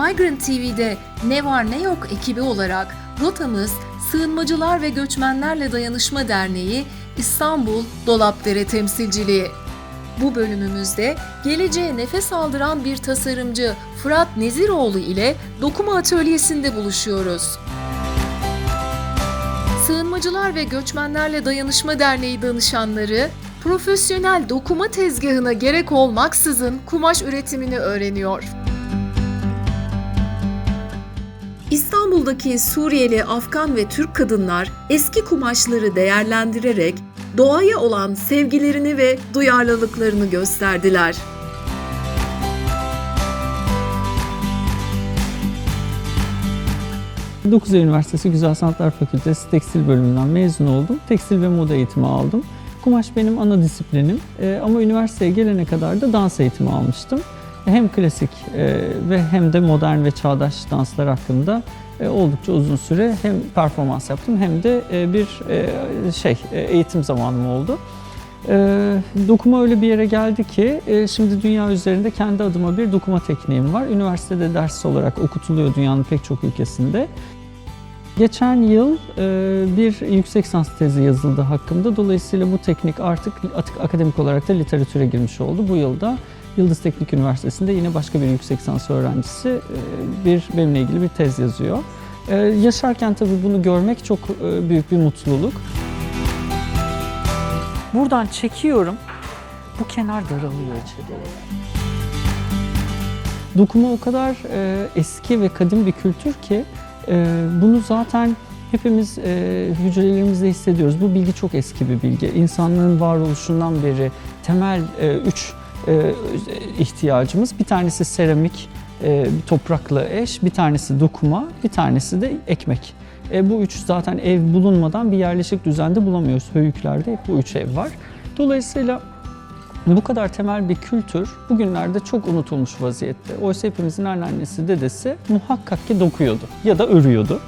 Migrant TV'de Ne Var Ne Yok ekibi olarak rotamız Sığınmacılar ve Göçmenlerle Dayanışma Derneği İstanbul Dolapdere temsilciliği. Bu bölümümüzde geleceğe nefes aldıran bir tasarımcı Fırat Neziroğlu ile dokuma atölyesinde buluşuyoruz. Sığınmacılar ve Göçmenlerle Dayanışma Derneği danışanları profesyonel dokuma tezgahına gerek olmaksızın kumaş üretimini öğreniyor. İstanbul'daki Suriyeli, Afgan ve Türk kadınlar eski kumaşları değerlendirerek doğaya olan sevgilerini ve duyarlılıklarını gösterdiler. Dokuz Üniversitesi Güzel Sanatlar Fakültesi Tekstil bölümünden mezun oldum. Tekstil ve moda eğitimi aldım. Kumaş benim ana disiplinim Ee, ama üniversiteye gelene kadar da dans eğitimi almıştım. Hem klasik e, ve hem de modern ve çağdaş danslar hakkında e, oldukça uzun süre hem performans yaptım hem de e, bir şey eğitim zamanım oldu. Dokuma öyle bir yere geldi ki şimdi dünya üzerinde kendi adıma bir dokuma tekniğim var. Üniversitede ders olarak okutuluyor dünyanın pek çok ülkesinde. Geçen yıl bir yüksek lisans tezi yazıldı hakkımda. Dolayısıyla bu teknik artık akademik olarak da literatüre girmiş oldu. Bu yılda Yıldız Teknik Üniversitesi'nde yine başka bir yüksek lisans öğrencisi e, bir benimle ilgili bir tez yazıyor. E, yaşarken tabii bunu görmek çok e, büyük bir mutluluk. Buradan çekiyorum. Bu kenar daralıyor içeri. Dokuma o kadar eski ve kadim bir kültür ki bunu zaten hepimiz e, hücrelerimizde hissediyoruz. Bu bilgi çok eski bir bilgi. İnsanlığın varoluşundan beri temel e, üç ihtiyacımız. Bir tanesi seramik, e, toprakla eş, bir tanesi dokuma, bir tanesi de ekmek. E, bu üç zaten ev bulunmadan bir yerleşik düzende bulamıyoruz. Höyüklerde bu üç ev var. Dolayısıyla bu kadar temel bir kültür bugünlerde çok unutulmuş vaziyette. Oysa hepimizin anneannesi, dedesi muhakkak ki dokuyordu ya da örüyordu.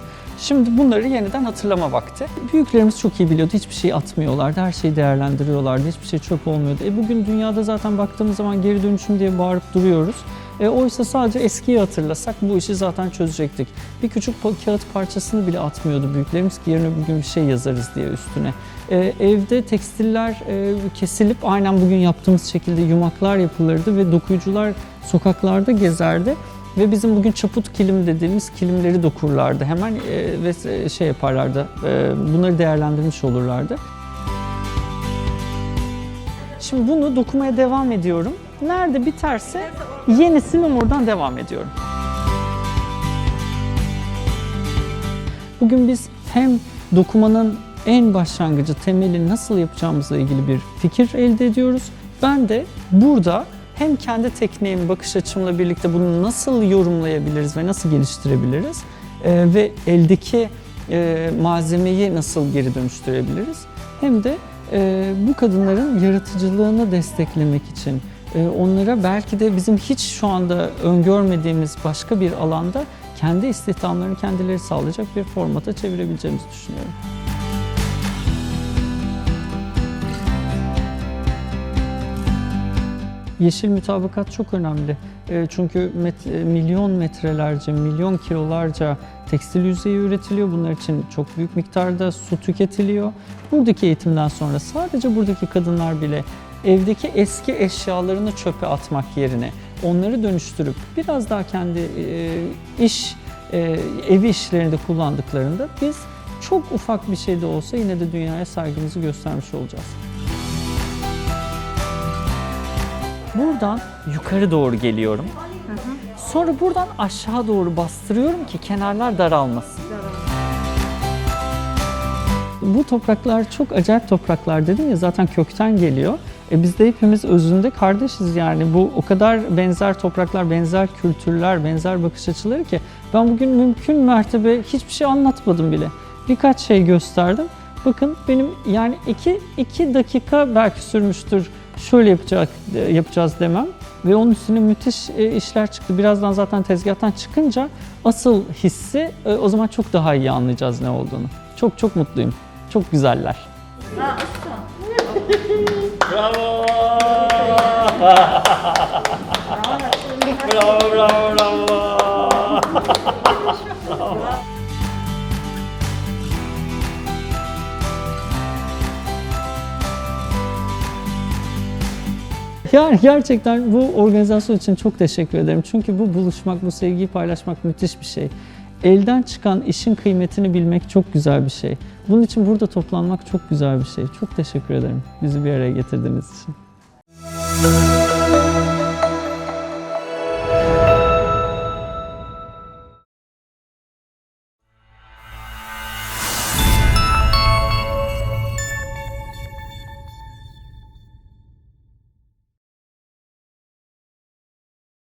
Şimdi bunları yeniden hatırlama vakti. Büyüklerimiz çok iyi biliyordu. Hiçbir şey atmıyorlardı. Her şeyi değerlendiriyorlardı. Hiçbir şey çöp olmuyordu. E bugün dünyada zaten baktığımız zaman geri dönüşüm diye bağırıp duruyoruz. E, oysa sadece eskiyi hatırlasak bu işi zaten çözecektik. Bir küçük kağıt parçasını bile atmıyordu büyüklerimiz ki yarın öbür gün bir şey yazarız diye üstüne. E, evde tekstiller e, kesilip aynen bugün yaptığımız şekilde yumaklar yapılırdı ve dokuyucular sokaklarda gezerdi. Ve bizim bugün çaput kilim dediğimiz kilimleri dokurlardı hemen e, ve şey yaparlardı, e, bunları değerlendirmiş olurlardı. Şimdi bunu dokumaya devam ediyorum. Nerede biterse yenisini oradan devam ediyorum. Bugün biz hem dokumanın en başlangıcı, temeli nasıl yapacağımızla ilgili bir fikir elde ediyoruz. Ben de burada hem kendi tekniğim, bakış açımla birlikte bunu nasıl yorumlayabiliriz ve nasıl geliştirebiliriz e, ve eldeki e, malzemeyi nasıl geri dönüştürebiliriz hem de e, bu kadınların yaratıcılığını desteklemek için e, onlara belki de bizim hiç şu anda öngörmediğimiz başka bir alanda kendi istihdamlarını kendileri sağlayacak bir formata çevirebileceğimizi düşünüyorum. Yeşil mütabakat çok önemli. E, Çünkü met- e, milyon metrelerce, milyon kilolarca tekstil yüzeyi üretiliyor. Bunlar için çok büyük miktarda su tüketiliyor. Buradaki eğitimden sonra sadece buradaki kadınlar bile evdeki eski eşyalarını çöpe atmak yerine onları dönüştürüp biraz daha kendi e, iş, evi işlerinde kullandıklarında biz çok ufak bir şey de olsa yine de dünyaya saygımızı göstermiş olacağız. Buradan yukarı doğru geliyorum. Sonra buradan aşağı doğru bastırıyorum ki kenarlar daralmasın. Bu topraklar çok acayip topraklar dedim ya zaten kökten geliyor. E biz de hepimiz özünde kardeşiz yani. Bu o kadar benzer topraklar, benzer kültürler, benzer bakış açıları ki ben bugün mümkün mertebe hiçbir şey anlatmadım bile. Birkaç şey gösterdim. Bakın benim yani iki, iki dakika belki sürmüştür şöyle yapacak, yapacağız demem. Ve onun üstüne müthiş e, işler çıktı. Birazdan zaten tezgahtan çıkınca asıl hissi e, o zaman çok daha iyi anlayacağız ne olduğunu. Çok çok mutluyum. Çok güzeller. Bravo! bravo, bravo, bravo! Yani gerçekten bu organizasyon için çok teşekkür ederim. Çünkü bu buluşmak, bu sevgiyi paylaşmak müthiş bir şey. Elden çıkan işin kıymetini bilmek çok güzel bir şey. Bunun için burada toplanmak çok güzel bir şey. Çok teşekkür ederim bizi bir araya getirdiğiniz için.